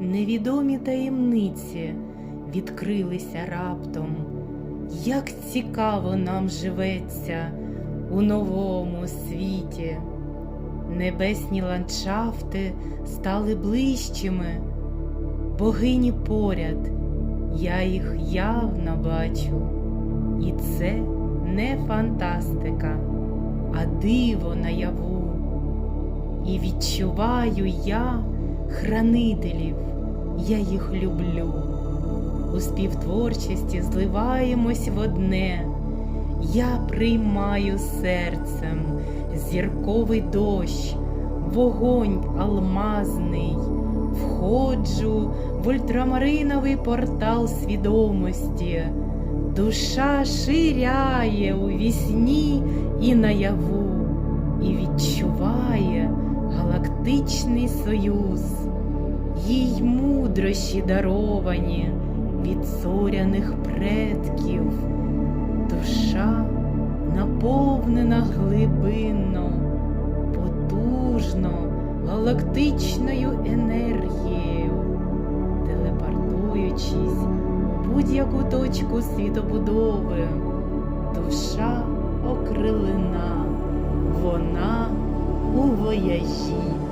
невідомі таємниці відкрилися раптом. Як цікаво нам живеться у новому світі. Небесні ландшафти стали ближчими, богині поряд, я їх явно бачу. І це не фантастика, а диво наяву. І відчуваю я хранителів, я їх люблю. У співтворчості зливаємось в одне. Я приймаю серцем зірковий дощ, вогонь алмазний, входжу в ультрамариновий портал свідомості. Душа ширяє у вісні і наяву, і відчуває галактичний союз, їй мудрощі даровані від зоряних предків. Душа наповнена глибинно, потужно, галактичною енергією, телепортуючись у будь-яку точку світобудови, душа окрилена, вона у вояжі.